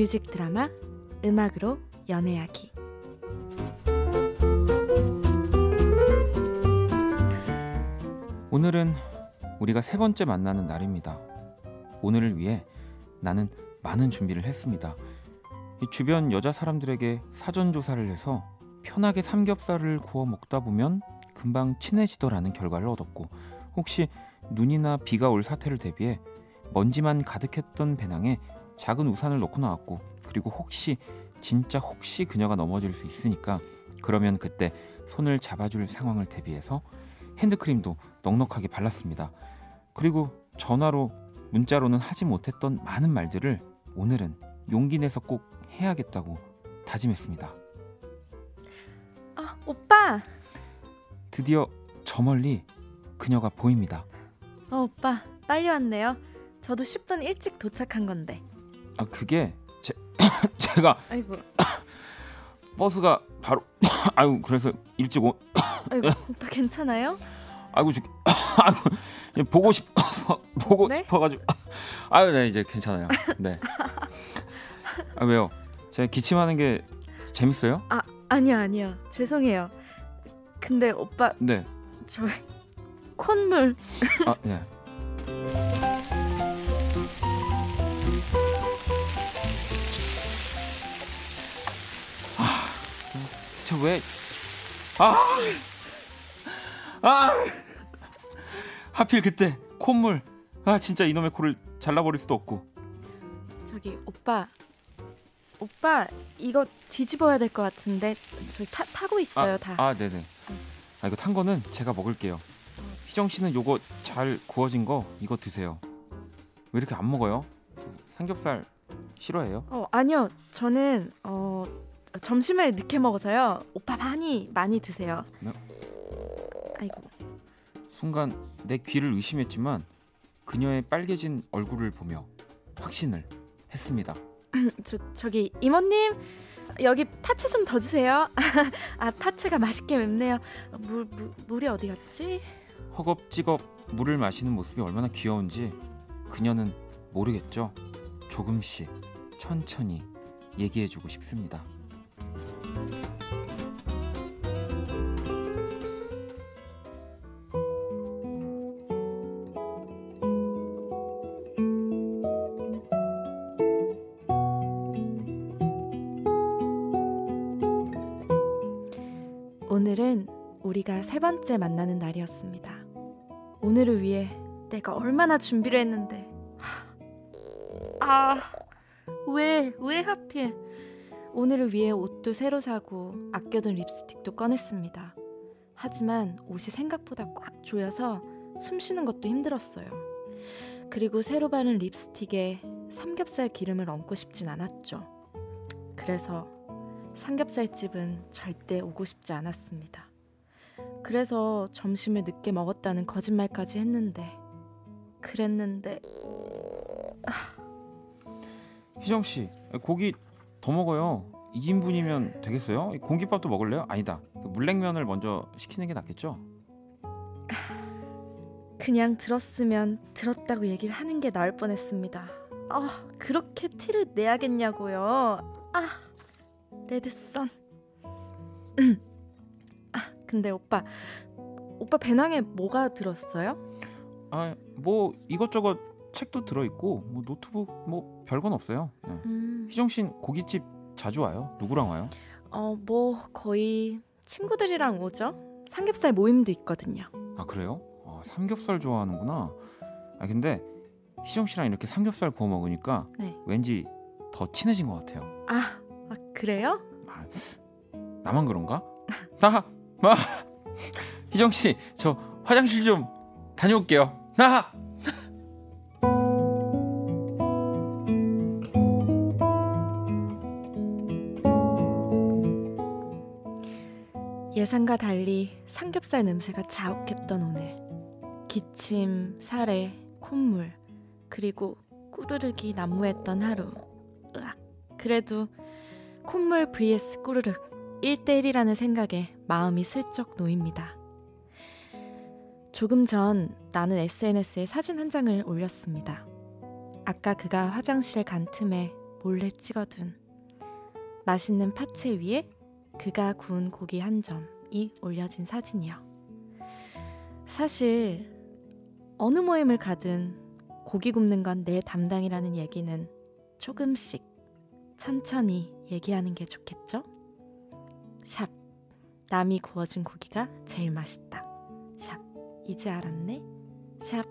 뮤직 드라마 음악으로 연애하기 오늘은 우리가 세 번째 만나는 날입니다. 오늘을 위해 나는 많은 준비를 했습니다. 이 주변 여자 사람들에게 사전 조사를 해서 편하게 삼겹살을 구워 먹다 보면 금방 친해지더라는 결과를 얻었고 혹시 눈이나 비가 올 사태를 대비해 먼지만 가득했던 배낭에 작은 우산을 넣고 나왔고 그리고 혹시 진짜 혹시 그녀가 넘어질 수 있으니까 그러면 그때 손을 잡아줄 상황을 대비해서 핸드크림도 넉넉하게 발랐습니다. 그리고 전화로 문자로는 하지 못했던 많은 말들을 오늘은 용기 내서 꼭 해야겠다고 다짐했습니다. 아 오빠 드디어 저 멀리 그녀가 보입니다. 어 오빠 빨리 왔네요 저도 10분 일찍 도착한 건데 아 그게 제, 제가 아이고 버스가 바로 아유 그래서 일찍 오 아이고 오빠 괜찮아요? 아이고 죽 아이고 보고 싶 보고 네? 싶어가지고 아유 네 이제 괜찮아요. 네. 아 왜요? 제가 기침하는 게 재밌어요? 아니요 아니요 죄송해요 근데 오빠 네. 저 콧물 아 네. 대체 왜? 아, 아, 하필 그때 콧물. 아, 진짜 이놈의 코를 잘라버릴 수도 없고. 저기 오빠 오빠 이거 뒤집어야 될 것 같은데 저기 타, 타고 있어요 아, 다 아, 네네. 아, 이거 탄 거는 제가 먹을게요. 희정 씨는 요거 잘 구워진 거 이거 드세요. 왜 이렇게 안 먹어요? 삼겹살 싫어해요? 어 아니요 저는 어 점심을 늦게 먹어서요 오빠 많이 많이 드세요 네. 아이고 순간 내 귀를 의심했지만 그녀의 빨개진 얼굴을 보며 확신을 했습니다. 저 저기 이모님 여기 파채 좀더 주세요 아 파채가 맛있게 맵네요 물, 물 물이 어디 갔지 허겁지겁 물을 마시는 모습이 얼마나 귀여운지 그녀는 모르겠죠. 조금씩 천천히 얘기해주고 싶습니다. 오늘은 우리가 세 번째 만나는 날이었습니다. 오늘을 위해 내가 얼마나 준비를 했는데. 아, 왜, 왜 하필. 오늘을 위해 옷도 새로 사고 아껴둔 립스틱도 꺼냈습니다. 하지만 옷이 생각보다 꽉 조여서 숨 쉬는 것도 힘들었어요. 그리고 새로 바른 립스틱에 삼겹살 기름을 얹고 싶진 않았죠. 그래서 삼겹살 집은 절대 오고 싶지 않았습니다. 그래서 점심을 늦게 먹었다는 거짓말까지 했는데 그랬는데 희정 씨 고기 더 먹어요. 2인분이면 되겠어요? 공깃밥도 먹을래요? 아니다. 그 물냉면을 먼저 시키는 게 낫겠죠? 그냥 들었으면 들었다고 얘기를 하는 게 나을 뻔했습니다. 아 그렇게 티를 내야겠냐고요. 아 레드선. 음. 아 근데 오빠 오빠 배낭에 뭐가 들었어요? 아 뭐 이것저것 책도 들어 있고 뭐 노트북 뭐 별건 없어요. 예. 음, 희정 씨는 고깃집 자주 와요? 누구랑 와요? 어 뭐 거의 친구들이랑 오죠. 삼겹살 모임도 있거든요. 아 그래요? 아, 삼겹살 좋아하는구나. 아 근데 희정 씨랑 이렇게 삼겹살 구워 먹으니까 네. 왠지 더 친해진 것 같아요. 아, 아 그래요? 아, 나만 그런가? 나, 마, 희정 씨, 저 화장실 좀 다녀올게요. 나. 예상과 달리 삼겹살 냄새가 자욱했던 오늘. 기침, 사례, 콧물, 그리고 꾸르륵이 난무했던 하루. 으악. 그래도 콧물 vs 꾸르륵 1대1이라는 생각에 마음이 슬쩍 놓입니다. 조금 전 나는 SNS에 사진 한 장을 올렸습니다. 아까 그가 화장실에 간 틈에 몰래 찍어둔 맛있는 파채 위에 그가 구운 고기 한 점이 올려진 사진이요. 사실 어느 모임을 가든 고기 굽는 건 내 담당이라는 얘기는 조금씩 천천히 얘기하는 게 좋겠죠? 샵 남이 구워준 고기가 제일 맛있다. 샵 이제 알았네. 샵